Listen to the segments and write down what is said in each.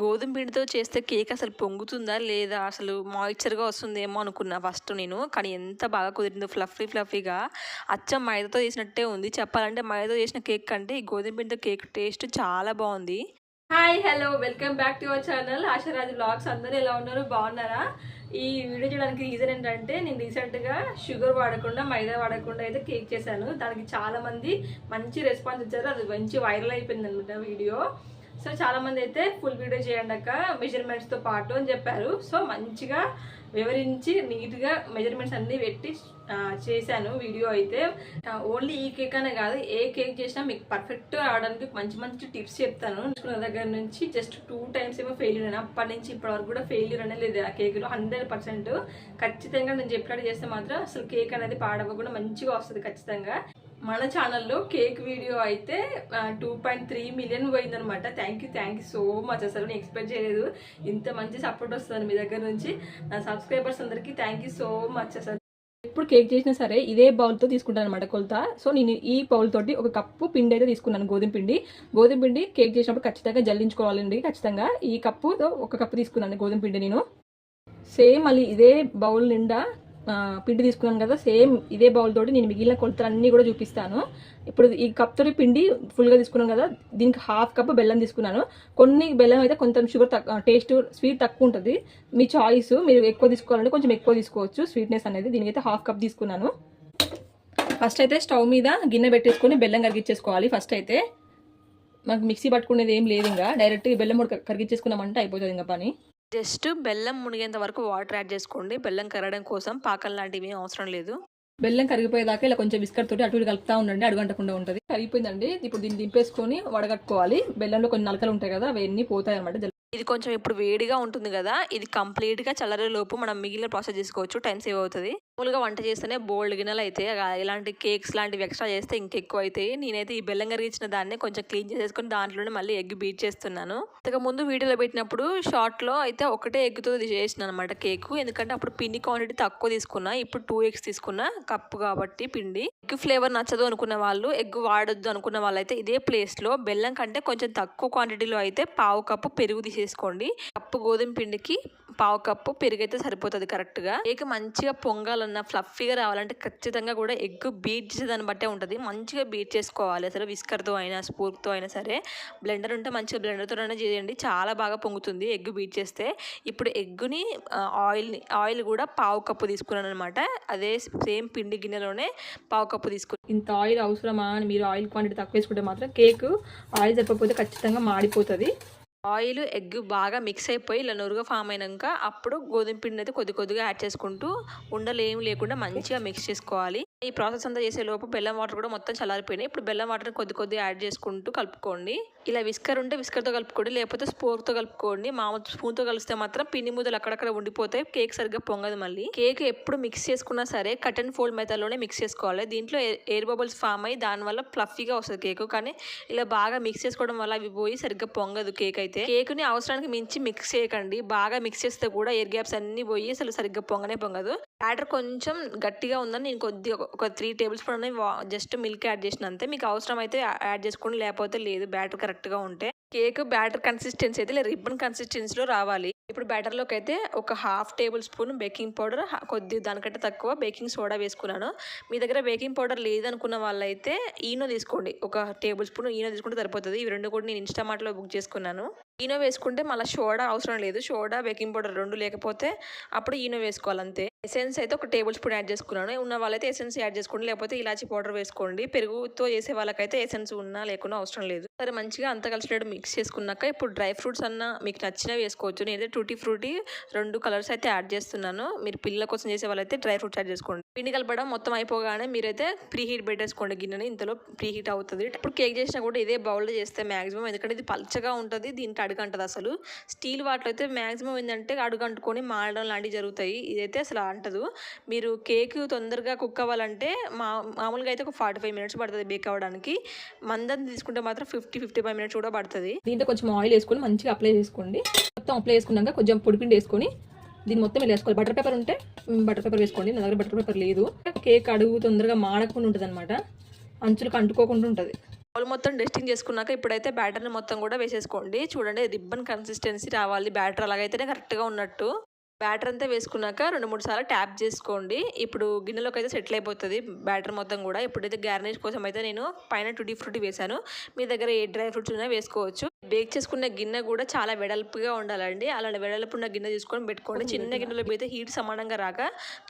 గోధుమ పిండితో చేస్తే కేక్ అసలు పొంగుతుందా లేదా? అసలు మాయిశ్చర్గా వస్తుందేమో అనుకున్నా ఫస్ట్ నేను. కానీ ఎంత బాగా కుదిరిందో ఫ్లఫీ ఫ్లఫీగా అచ్చం మైదాతో చేసినట్టే ఉంది. చెప్పాలంటే మైదాతో చేసిన కేక్ కంటే ఈ గోధుమ పిండితో కేక్ టేస్ట్ చాలా బాగుంది. Hi hello welcome back to our channel Asharaj blogs అందరూ ఎలా ఉన్నారు? బాగున్నారా? ఈ వీడియో చేయడానికి రీజన్ ఏంటంటే నేను రీసెంట్గా షుగర్ వాడకుండా మైదా వాడకుండా అయితే కేక్ చేశాను. దానికి చాలామంది మంచి రెస్పాన్స్ ఇచ్చారు. అది మంచి వైరల్ అయిపోయింది అనమాట వీడియో. సో చాలా మంది అయితే ఫుల్ వీడియో చేయండి అక్క మెజర్మెంట్స్తో పాటు అని చెప్పారు. సో మంచిగా వివరించి నీట్గా మెజర్మెంట్స్ అన్ని పెట్టి చేశాను వీడియో అయితే. ఓన్లీ ఈ కేక్ అనే కాదు ఏ కేక్ చేసినా మీకు పర్ఫెక్ట్ రావడానికి మంచి మంచి టిప్స్ చెప్తాను. దగ్గర నుంచి జస్ట్ టూ టైమ్స్ ఏమో ఫెయిల్యూర్ అయినా అప్పటి నుంచి ఇప్పటి వరకు కూడా ఫెయిల్యూర్ అనేది లేదు ఆ కేక్లో హండ్రెడ్ పర్సెంట్ ఖచ్చితంగా నేను చెప్పినట్టు చేస్తే మాత్రం అసలు కేక్ అనేది పాడవకుండా మంచిగా వస్తుంది ఖచ్చితంగా. మన ఛానల్లో కేక్ వీడియో అయితే two point three million పోయిందనమాట thank you thank you so much అసలు నేను ఎక్స్పెక్ట్ చేయలేదు. ఇంత మంచి సపోర్ట్ వస్తుంది మీ దగ్గర నుంచి. నా సబ్స్క్రైబర్స్ అందరికీ థ్యాంక్ యూ సో మచ్ అసలు. ఇప్పుడు కేక్ చేసినా సరే ఇదే బౌల్తో తీసుకుంటాను అనమాట కొలత. సో నేను ఈ బౌల్ తోటి ఒక కప్పు పిండి అయితే తీసుకున్నాను గోధుమ పిండి. గోధుమ పిండి కేక్ చేసినప్పుడు ఖచ్చితంగా జల్లించుకోవాలండి ఖచ్చితంగా. ఈ కప్పుతో ఒక కప్పు తీసుకున్నాను గోధుమ పిండి నేను. సేమ్ మళ్ళీ ఇదే బౌల్ నిండా పిండి తీసుకున్నాను కదా సేమ్ ఇదే బౌల్ తోటి నేను మిగిలిన కొలతలు అన్నీ కూడా చూపిస్తాను. ఇప్పుడు ఈ కప్ తోటి పిండి ఫుల్గా తీసుకున్నాను కదా దీనికి హాఫ్ కప్ బెల్లం తీసుకున్నాను. కొన్ని బెల్లం అయితే కొంచెం షుగర్ టేస్ట్ స్వీట్ తక్కువ ఉంటుంది. మీ చాయిస్ మీరు ఎక్కువ తీసుకోవాలంటే కొంచెం ఎక్కువ తీసుకోవచ్చు. స్వీట్నెస్ అనేది దీనికైతే హాఫ్ కప్ తీసుకున్నాను. ఫస్ట్ అయితే స్టవ్ మీద గిన్నె పెట్టేసుకొని బెల్లం కరిగించేసుకోవాలి ఫస్ట్ అయితే. మాకు మిక్సీ పట్టుకునేది ఏం లేదు ఇంకా. డైరెక్ట్ బెల్లం కూడా కరిగించేసుకున్నామంటే అయిపోతుంది ఇంకా పని. జస్ట్ బెల్లం మునిగేంత వరకు వాటర్ యాడ్ చేసుకోండి. బెల్లం కరగడం కోసం పాకం లాంటివి అవసరం లేదు. బెల్లం కరిగిపోయేదాకా ఇలా కొంచెం బిస్కెట్ తోటి అటు ఇటు కలుపుతా ఉండండి. అడుగంటకుండా ఉంటుంది. కరిగిపోయిందండి. ఇప్పుడు దీన్ని దింపేసుకొని వడగట్టుకోవాలి. బెల్లంలో కొన్ని నలకలు ఉంటాయి కదా అవన్నీ పోతాయి అనమాట ఇది కొంచెం ఇప్పుడు వేడిగా ఉంటుంది కదా ఇది కంప్లీట్గా లోపు మనం మిగిలిన ప్రాసెస్ చేసుకోవచ్చు టైం సేవ్ అవుతుంది. మామూలుగా వంట చేస్తేనే బోల్డ్ గిన్నెలు అయితే ఇలాంటి కేక్స్ లాంటివి ఎక్స్ట్రా చేస్తే ఇంకెక్కువ అవుతాయి నేనైతే ఈ బెల్లం కరిగించిన దాన్ని కొంచెం క్లీన్ చేసేసుకుని దాంట్లోనే మళ్ళీ ఎగ్ బీట్ చేస్తున్నాను. ఇంతకు ముందు వీడియోలో పెట్టినప్పుడు షార్ట్లో అయితే ఒకటే ఎగ్తో చేసిన అనమాట కేక్. ఎందుకంటే అప్పుడు పిండి క్వాంటిటీ తక్కువ తీసుకున్నా ఇప్పుడు టూ ఎగ్స్ తీసుకున్నా కప్పు కాబట్టి పిండి. ఎగ్ ఫ్లేవర్ నచ్చదు అనుకున్న వాళ్ళు ఎగ్ వాడొద్దు అనుకున్న వాళ్ళు అయితే ఇదే ప్లేస్లో బెల్లం కంటే కొంచెం తక్కువ క్వాంటిటీలో అయితే పావు కప్పు పెరుగు చేసుకోండి కప్పు గోధుమ పిండికి పావు కప్పు పెరుగైతే సరిపోతుంది కరెక్ట్గా. కేక్ మంచిగా పొంగాలన్నా ఫ్లఫీగా రావాలంటే ఖచ్చితంగా కూడా ఎగ్ బీట్ చేసేదాన్ని బట్టే ఉంటుంది. మంచిగా బీట్ చేసుకోవాలి. అసలు విస్కర్తో అయినా స్పూర్క్తో అయినా సరే. బ్లెండర్ ఉంటే మంచిగా బ్లెండర్తోనే చేయండి. చాలా బాగా పొంగుతుంది ఎగ్ బీట్ చేస్తే. ఇప్పుడు ఎగ్గుని ఆయిల్ని ఆయిల్ కూడా పావు కప్పు తీసుకున్నాను అనమాట అదే సేమ్ పిండి గిన్నెలోనే పావు కప్పు తీసుకుని ఇంత ఆయిల్ అవసరమా అని మీరు ఆయిల్ క్వాంటిటీ తక్కువ వేసుకుంటే మాత్రం కేక్ ఆయిల్ సరిపోతే ఖచ్చితంగా మాడిపోతుంది. ఆయిల్ ఎగ్ బాగా మిక్స్ అయిపోయి ఇలా నురుగ ఫామ్ అయినాక అప్పుడు గోధుమ పిండి అయితే కొద్ది కొద్దిగా యాడ్ చేసుకుంటూ ఉండలు ఏమి లేకుండా మంచిగా మిక్స్ చేసుకోవాలి. ఈ ప్రాసెస్ అంతా చేసే లోపు బెల్లం వాటర్ కూడా మొత్తం చల్లారిపోయినాయి. ఇప్పుడు బెల్లం వాటర్ కొద్ది కొద్దిగా యాడ్ చేసుకుంటూ కలుపుకోండి. ఇలా విస్కర్ ఉంటే విస్కర్తో కలుపుకోండి లేకపోతే స్పోర్తో కలుపుకోండి. మామూలు స్పూన్తో కలిస్తే మాత్రం పిండి ముద్దలు అక్కడక్కడ ఉండిపోతాయి. కేక్ సరిగ్గా పొంగదు మళ్ళీ. కేక్ ఎప్పుడు మిక్స్ చేసుకున్నా సరే కట్ అండ్ ఫోల్డ్ మెథడ్లోనే మిక్స్ చేసుకోవాలి. దీంట్లో ఎయిర్ బబుల్స్ ఫామ్ అయ్యి దానివల్ల ఫ్లఫీగా వస్తుంది కేక్. కానీ ఇలా బాగా మిక్స్ చేసుకోవడం వల్ల అవి పోయి సరిగ్గా పొంగదు కేక్ అయితే. కేక్ని అవసరానికి మించి మిక్స్ చేయకండి. బాగా మిక్స్ చేస్తే కూడా ఎయిర్ గ్యాప్స్ అన్ని పోయి అసలు సరిగ్గా పొంగనే పొంగదు. బ్యాటర్ కొంచెం గట్టిగా ఉందని నేను కొద్దిగా ఒక three tablespoon just milk add చేసిన అంతే. మీకు అవసరం అయితే యాడ్ చేసుకోండి. లేకపోతే లేదు బ్యాటర్ కరెక్ట్గా ఉంటే. కేక్ బ్యాటర్ కన్సిస్టెన్సీ అయితే లేదా రిబ్బన్ కన్సిస్టెన్సీలో రావాలి. ఇప్పుడు బ్యాటర్లోకి అయితే ఒక half tablespoon baking powder కొద్ది దానికంటే తక్కువ బేకింగ్ సోడా వేసుకున్నాను. మీ దగ్గర బేకింగ్ పౌడర్ లేదనుకున్న వాళ్ళైతే ఈనో తీసుకోండి. ఒక టేబుల్ స్పూన్ ఈనో తీసుకుంటే సరిపోతుంది. ఇవి రెండు కూడా నేను ఇన్స్టామార్ట్లో బుక్ చేసుకున్నాను. ఈనో వేసుకుంటే మళ్ళీ సోడా అవసరం లేదు. సోడా బేకింగ్ పౌడర్ రెండు లేకపోతే అప్పుడు ఈనో వేసుకోవాలి అంతే ఎసెన్స్ అయితే ఒక టేబుల్ స్పూన్ యాడ్ చేసుకున్నాను. ఉన్న వాళ్ళైతే ఎసెన్స్ యాడ్ చేసుకోండి లేకపోతే ఇలాచి పౌడర్ వేసుకోండి. పెరుగుతో చేసే వాళ్ళకైతే ఎసెన్స్ ఉన్నా లేకున్నా అవసరం లేదు. సరే మంచిగా అంత కలిసినట్టు మిక్స్ చేసుకున్నాక ఇప్పుడు డ్రై ఫ్రూట్స్ అన్న మీకు నచ్చినవి వేసుకోవచ్చు. నేనైతే టూటీ ఫ్రూటీ రెండు కలర్స్ అయితే యాడ్ చేస్తున్నాను. మీరు పిల్లల కోసం చేసే వాళ్ళైతే డ్రై ఫ్రూట్స్ యాడ్ చేసుకోండి. పిండి కలపడం మొత్తం అయిపోగానే మీరైతే ప్రీ హీట్ పెట్టేసుకోండి గిన్నెని. ఇంతలో ప్రీ హీట్ అవుతుంది. ఇప్పుడు కేక్ చేసినా కూడా ఇదే బౌల్లో చేస్తే మ్యాక్సిమం ఎందుకంటే ఇది పల్చగా ఉంటుంది దీంట్లో అడుగంటది అసలు. స్టీల్ వాటిలో అయితే మ్యాక్సిమం ఏంటంటే అడుగంటుకొని మాడడం లాంటివి జరుగుతాయి. ఇదైతే అసలు అంటదు మీరు కేక్ తొందరగా కుక్ అవ్వాలంటే మా మామూలుగా అయితే ఒక ఫార్టీ ఫైవ్ మినిట్స్ పడుతుంది బేక్ అవ్వడానికి. మందం తీసుకుంటే మాత్రం ఫిఫ్టీ ఫిఫ్టీ ఫైవ్ మినిట్స్ కూడా పడుతుంది. దీంట్లో కొంచెం ఆయిల్ వేసుకొని మంచిగా అప్లై చేసుకోండి. మొత్తం అప్లై చేసుకున్నాక కొంచెం పొడిపిండి వేసుకొని దీన్ని మొత్తం ఇలా వేసుకోవాలి. బటర్ పేపర్ ఉంటే బటర్ పేపర్ వేసుకోండి. నా దగ్గర బటర్ పేపర్ లేదు. కేక్ అడుగు తొందరగా మాడకుండా ఉంటుంది అనమాట అంచులకు అంటుకోకుండా ఉంటుంది. బౌల్ మొత్తం డస్టింగ్ చేసుకున్నాక ఇప్పుడైతే బ్యాటర్ని మొత్తం కూడా వేసేసుకోండి. చూడండి రిబ్బన్ కన్సిస్టెన్సీ రావాలి. బ్యాటర్ అలాగైతేనే కరెక్ట్గా ఉన్నట్టు. బ్యాటర్ అంతా వేసుకున్నాక రెండు మూడు సార్లు ట్యాప్ చేసుకోండి. ఇప్పుడు గిన్నెలోకి అయితే సెటిల్ అయిపోతుంది బ్యాటర్ మొత్తం కూడా. ఇప్పుడైతే గార్నిష్ కోసం అయితే నేను పైన టుడీ ఫ్రూటీ వేసాను మీ దగ్గర ఏ డ్రై ఫ్రూట్స్ ఉన్నా వేసుకోవచ్చు. బేక్ చేసుకున్న గిన్నె కూడా చాలా వెడల్పుగా ఉండాలండి. అలాంటి వెడల్పు ఉన్న గిన్నె తీసుకొని పెట్టుకోండి. చిన్న గిన్నెలో పెడితే హీట్ సమానంగా రాక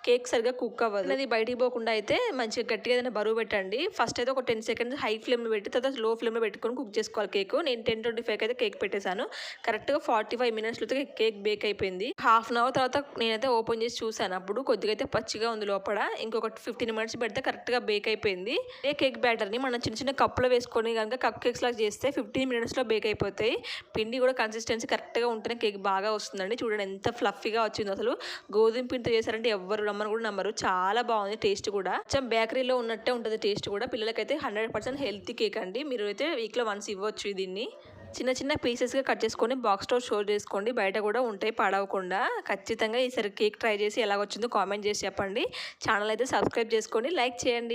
కేక్ సరిగా కుక్ అవ్వదు. అది బయటికి పోకుండా అయితే మంచిగా గట్టిగా ఏదైనా బరువు పెట్టండి. ఫస్ట్ అయితే ఒక టెన్ సెకండ్స్ హై ఫ్లేమ్లో పెట్టి తర్వాత లో ఫ్లేమ్లో పెట్టుకొని కుక్ చేసుకోవాలి కేక్. నేను టెన్ ట్వంటీ ఫైవ్ అయితే కేక్ పెట్టేశాను. కరెక్ట్గా ఫార్టీ ఫైవ్ మినిట్స్లో అయితే కేక్ బేక్ అయిపోయింది. హాఫ్ అన్ అవర్ తర్వాత నేనైతే ఓపెన్ చేసి చూసాను అప్పుడు కొద్దిగా అయితే పచ్చిగా ఉంది లోపల. ఇంకొక ఫిఫ్టీన్ మినిట్స్ పెడితే కరెక్ట్గా బేక్ అయిపోయింది. ఏ కేక్ బ్యాటర్ని మనం చిన్న చిన్న కప్పులో వేసుకొని కనుక కప్ కేక్స్ లాగా చేస్తే ఫిఫ్టీన్ మినిట్స్లో బేక్ అయిపోతాయి. పిండి కూడా కన్సిస్టెన్సీ కరెక్ట్గా ఉంటేనే కేక్ బాగా వస్తుందండి. చూడండి ఎంత ఫ్లఫీగా వచ్చిందో అసలు. గోధుమ పిండితో చేశారంటే ఎవ్వరు నమ్మరు కూడా నమ్మరు. చాలా బాగుంది టేస్ట్ కూడా. కొంచెం బేకరీలో ఉన్నట్టే ఉంటుంది టేస్ట్ కూడా. పిల్లలకైతే హండ్రెడ్ పర్సెంట్ హెల్తీ కేక్ అండి. మీరు అయితే వీక్లో వన్స్ ఇవ్వచ్చు దీన్ని. చిన్న చిన్న పీసెస్గా కట్ చేసుకొని బాక్స్లో స్టోర్ చేసుకోండి. బయట కూడా ఉంటాయి పాడవకుండా. ఖచ్చితంగా ఈసారి కేక్ ట్రై చేసి ఎలా వచ్చిందో కామెంట్ చేసి చెప్పండి. ఛానల్ అయితే సబ్స్క్రైబ్ చేసుకోండి. లైక్ చేయండి.